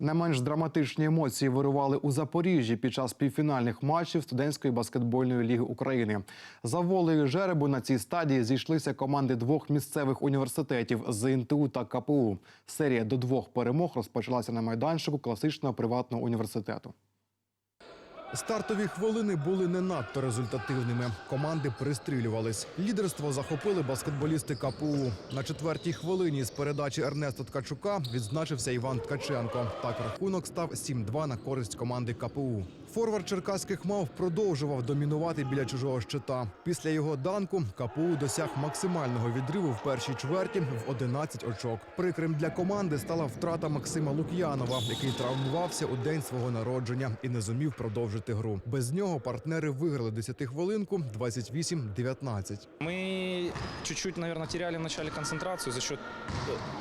Не менш драматичні емоції вирували у Запоріжжі під час півфінальних матчів студентської баскетбольної ліги України. За волею жеребу на цій стадії зійшлися команди двох місцевих університетів ЗНТУ та КПУ. Серія до двох перемог розпочалася на майданчику класичного приватного університету. Стартові хвилини були не надто результативними. Команди пристрілювались. Лідерство захопили баскетболісти КПУ. На четвертій хвилині з передачі Ернеста Ткачука відзначився Іван Ткаченко. Так рахунок став 7-2 на користь команди КПУ. Форвард черкаських мав продовжував домінувати біля чужого щита. Після його данку КПУ досяг максимального відриву в першій чверті в 11 очок. Прикрим для команди стала втрата Максима Лук'янова, який травмувався у день свого народження і не зумів продовжити гру. Без нього партнери виграли 10-хвилинку 28-19. Мы чуть-чуть, наверное, теряли в начале концентрацию. За счет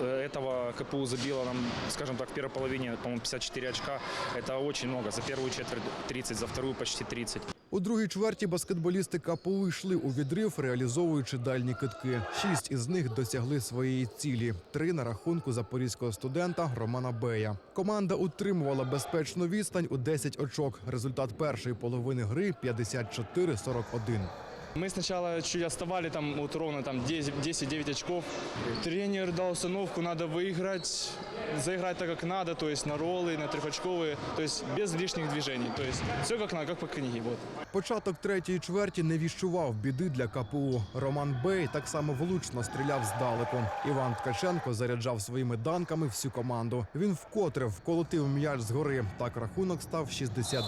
э, этого КПУ забило нам, скажем так, в первой половине, по-моему, 54 очка. Это очень много. За первую четверть 30, за вторую почти 30. У другій чверті баскетболісти КПУ йшли у відрив, реалізовуючи дальні китки. Шість із них досягли своєї цілі. Три на рахунку запорізького студента Романа Бея. Команда утримувала безпечну відстань у 10 очок. Результат першої половини гри 54-41. Мы сначала чуть отставали, там вот ровно там 10 10-9 очков. Тренер дал установку, надо выиграть, заиграть так, как надо, то есть на роллы, на трехочковые, то есть без лишних движений. То есть все как надо, как по книге. Вот. Початок третьої чверті не віщував біди для КПУ. Роман Бей так само влучно стріляв здалеку. Іван Ткаченко заряджав своїми данками всю команду. Він вкотре вколотив м'яч згори. Так рахунок став 62-48.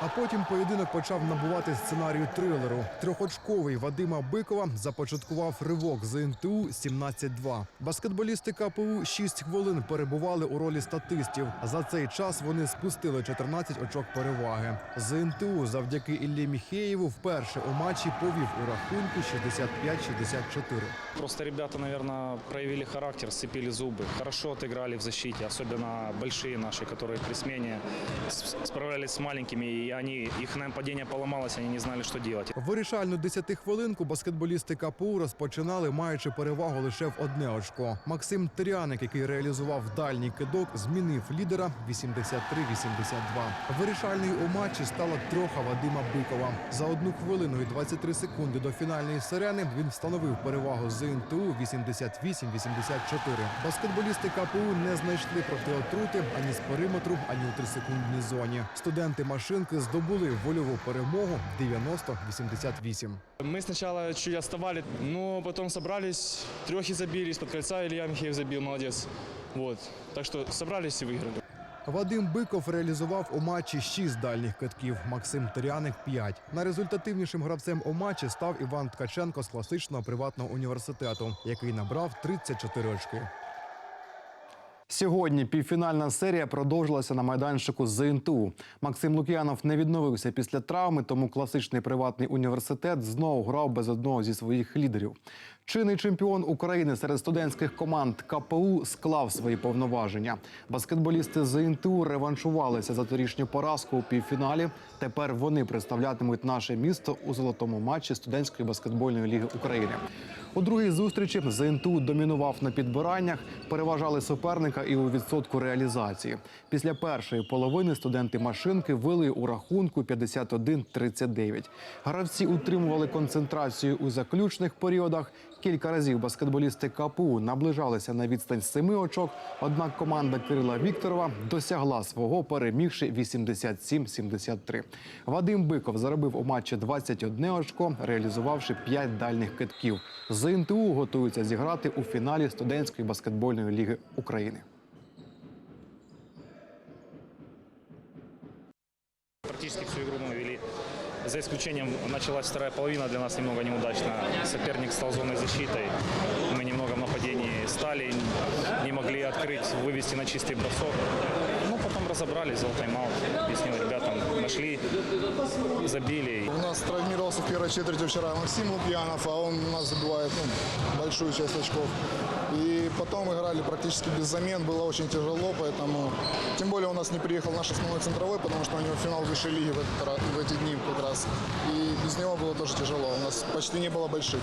А потім поєдинок почав набувати сценарію трилеру. Трьохочковий Вадима Бикова започаткував ривок з НТУ 17-2. Баскетболісти КПУ 6 хвилин перебували у ролі статистів. За цей час вони спустили 14 очок переваги. З НТУ завдяки Іллі Міхеєву вперше у матчі повів у рахунку 65-64. Просто ребята, наверное, проявили характер, сцепили зубы. Хорошо отыграли в защите, особенно большие наши, которые при смене с- справлялись с маленькими, и они, их нападение поломалось, они не знали, что делать. Вирішальну десятихвилинку баскетболісти КПУ розпочинали, маючи перевагу лише в одне очко. Максим Тряник, який реалізував дальній кидок, змінив лідера 83-82. Вирішальною у матчі стала трьоха Вадима Бикова. За одну хвилину і 23 секунди до фінальної сирени він встановив перевагу з НТУ 88-84. Баскетболісти КПУ не знайшли протиотрути ані з периметру, ані у трисекундній зоні. Студенти машинки здобули вольову перемогу 90-88. Мы сначала чуть отставали, но потом собрались, трехи забили из-под кольца, Илья Михеев забил, молодец. Вот. Так что собрались и выиграли. Вадим Биков реалізував у матчі 6 дальніх китків, Максим Теряник 5. Найрезультативнішим гравцем у матчі став Іван Ткаченко з класичного приватного університету, який набрав 34 очки. Сьогодні півфінальна серія продовжилася на майданчику ЗНТУ. Максим Лук'янов не відновився після травми, тому класичний приватний університет знову грав без одного зі своїх лідерів. Чинний чемпіон України серед студентських команд КПУ склав свої повноваження. Баскетболісти ЗНТУ реваншувалися за торішню поразку у півфіналі. Тепер вони представлятимуть наше місто у золотому матчі студентської баскетбольної ліги України. У другій зустрічі ЗНТУ домінував на підбираннях, переважали суперника і у відсотку реалізації. Після першої половини студенти машинки вели у рахунку 51-39. Гравці утримували концентрацію у заключних періодах. Кілька разів баскетболісти КПУ наближалися на відстань семи очок. Однак команда Кирила Вікторова досягла свого, перемігши 87-73. Вадим Биков заробив у матчі 21 очко, реалізувавши 5 дальніх китків. ЗНТУ готуються зіграти у фіналі студентської баскетбольної ліги України. Практически всю игру мы вели. За исключением началась вторая половина для нас немного неудачно. Соперник стал зоной защитой. Мы немного в нападении стали, не могли открыть, вывести на чистый бросок. Ну, потом разобрались, взял тайм-аут, объяснил ребятам, нашли, забили. У нас травмировался в первой четверти вчера Максим Лукьянов, а он у нас забивает ну, большую часть очков. И потом играли практически без замен, было очень тяжело, поэтому... Тем более у нас не приехал наш основной центровой, потому что у него финал высшей лиги в, этот ра- в эти дни как раз. И без него было тоже тяжело, у нас почти не было больших.